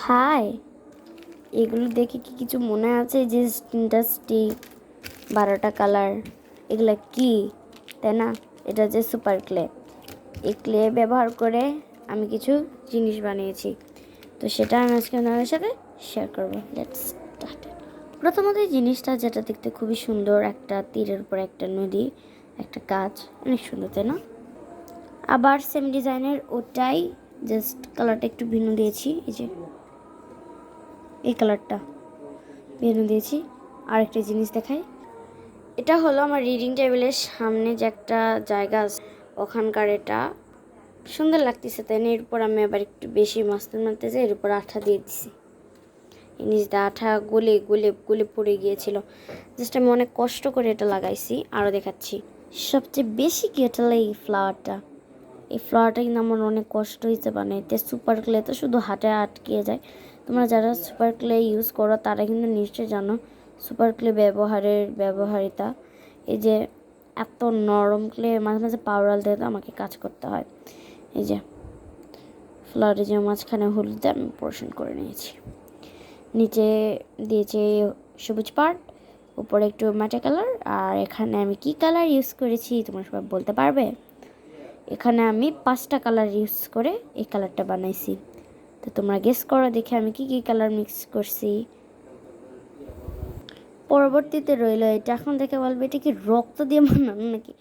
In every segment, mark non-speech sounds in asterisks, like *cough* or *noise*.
High. এগুলো দেখে কি কিছু মনে আছে যে তিনটা স্টিক বারোটা কালার? এগুলা কি? তাই না? এটা যে সুপার ক্লে। এই ক্লে ব্যবহার করে আমি কিছু জিনিস বানিয়েছি। তো সেটা আমি আজকে আপনাদের সাথে শেয়ার করব। লেটস প্রথমত এই জিনিসটা যেটা দেখতে খুবই সুন্দর, একটা তীরের উপর একটা নদী, একটা গাছ, অনেক সুন্দর, তাই না? আবার সেম ডিজাইনের ওটাই জাস্ট কালারটা একটু ভিন্ন দিয়েছি। এই যে কালারটা। ভিন্ন দিয়েছি। আর একটা জিনিস দেখাই। এটা হলো আমার রিডিং টেবিলের সামনে যে একটা জায়গা আছে। ওখানকার এটা। সুন্দর লাগতেছে তাই না? এরপর আমি আবার একটু বেশি মাস্তান মারতেছে, এর উপর আঠা দিয়ে দিছি। এই নিচটা আঠা গলে গলে গলে পড়ে গিয়েছিল। জাস্ট আমি অনেক কষ্ট করে এটা লাগাইছি আরও দেখাচ্ছি। সবচেয়ে বেশি কি এটা লাগে এই ফ্লাওয়ারটা এই ফ্লাওয়ারটা কিন্তু আমার অনেক কষ্ট হয়েছে বানাইতে সুপার ক্লে তো শুধু হাতে আটকে যায়। তোমরা যারা সুপার ক্লে ইউজ করো, তারা কিন্তু নিশ্চয়ই জানো সুপার ক্লে ব্যবহারের ব্যবহারিতা। এই যে এত নরম ক্লে মাঝে মাঝে পাউডার দিয়ে তো আমাকে কাজ করতে হয়। এই যে ফ্লাওয়ারের যে মাঝখানে হলুদ আমি পোর্শন করে নিয়েছি। নিচে দিয়েছে সবুজ পার্ট উপরে একটু মাটা কালার আর এখানে আমি কি কালার ইউজ করেছি তোমরা সবাই বলতে পারবে? এখানে আমি পাঁচটা কালার ইউজ করে এই কালারটা বানাইছি। তো তোমরা গেস করো দেখে আমি কি কি কালার মিক্স করছি। পরবর্তীতে রইল এটা। এখন দেখে বলবে, এটা কি রক্ত দিয়ে বানানো নাকি?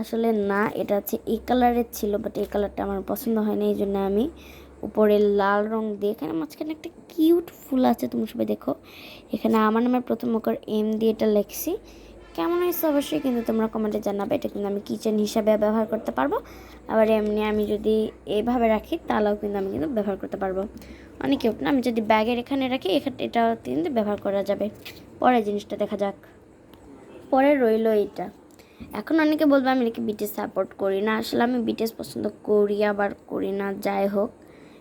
আসলে না, এটা হচ্ছে এই কালারের ছিল বাট এই কালারটা আমার পছন্দ হয় না এই জন্য আমি উপরে লাল রং দিয়ে, এখানে মাঝখানে একটা কিউট ফুল আছে তুমি সবাই দেখো। এখানে আমার নামের প্রথম অক্ষর এম দিয়ে এটা লেখছি। কেমন হয়েছে অবশ্যই কিন্তু তোমরা কমেন্টে জানাবে। এটা কিন্তু আমি কিচেন হিসাবে ব্যবহার করতে পারব। আবার এমনি আমি যদি এইভাবে রাখি, তাহলেও কিন্তু আমি কিন্তু ব্যবহার করতে পারব। অনেক কিউট না, আমি যদি ব্যাগের এখানে রাখি, এখানে এটাও কিন্তু ব্যবহার করা যাবে। পরে জিনিসটা দেখা যাক। পরে রইল এটা এখন অনেকে বলবে, আমি নাকি বিটিএস সাপোর্ট করি না। আসলে আমি বিটিএস পছন্দ করি, আবার করি না, যাই হোক।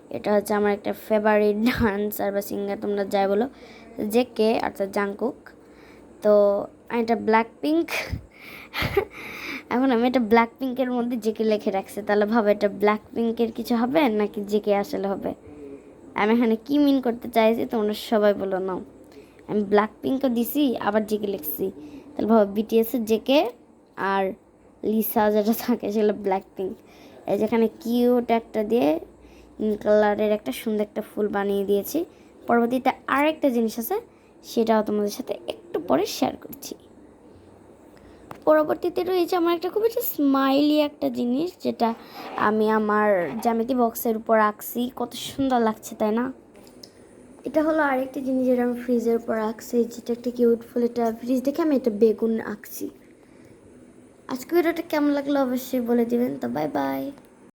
এটা হচ্ছে আমার একটা ফেভারিট ডান্সার *laughs* বা সিঙ্গার তোমরা যাই বলো। যে কে, অর্থাৎ জাংকুক। তো এটা ব্ল্যাক পিঙ্ক এখন আমি এটা ব্ল্যাক পিঙ্কের মধ্যে জেকে লিখে রাখছি। তাহলে ভাবে এটা ব্ল্যাক পিঙ্কের কিছু হবে নাকি জেকে আসলে হবে? আমি এখানে কি মিন করতে চাইছি তোমরা সবাই বলো নাও। আমি ব্ল্যাক পিঙ্কও দিছি, আবার জেকে লিখছি। তাহলে ভাবো বিটিএসের জেকে আর লিসা যেটা থাকে সেগুলো ব্ল্যাক পিঙ্ক এই যেখানে কিউট একটা দিয়ে কালারের একটা সুন্দর একটা ফুল বানিয়ে দিয়েছি। পরবর্তীতে আরেকটা জিনিস আছে, সেটাও তোমাদের সাথে পরে শেয়ার করছি। পরবর্তীতে রয়েছে আমার একটা খুব একটা স্মাইলি একটা জিনিস, যেটা আমি আমার জ্যামিতি বক্সের উপর আঁকছি। কত সুন্দর লাগছে, তাই না? এটা হলো আরেকটা জিনিস যেটা আমি ফ্রিজের উপর আঁকছি, যেটা একটা কিউটফুল এটা ফ্রিজ দেখে আমি এটা বেগুন আঁকছি। আজকে ভিডিওটা কেমন লাগল অবশ্যই বলে দিবেন। তো বাই বাই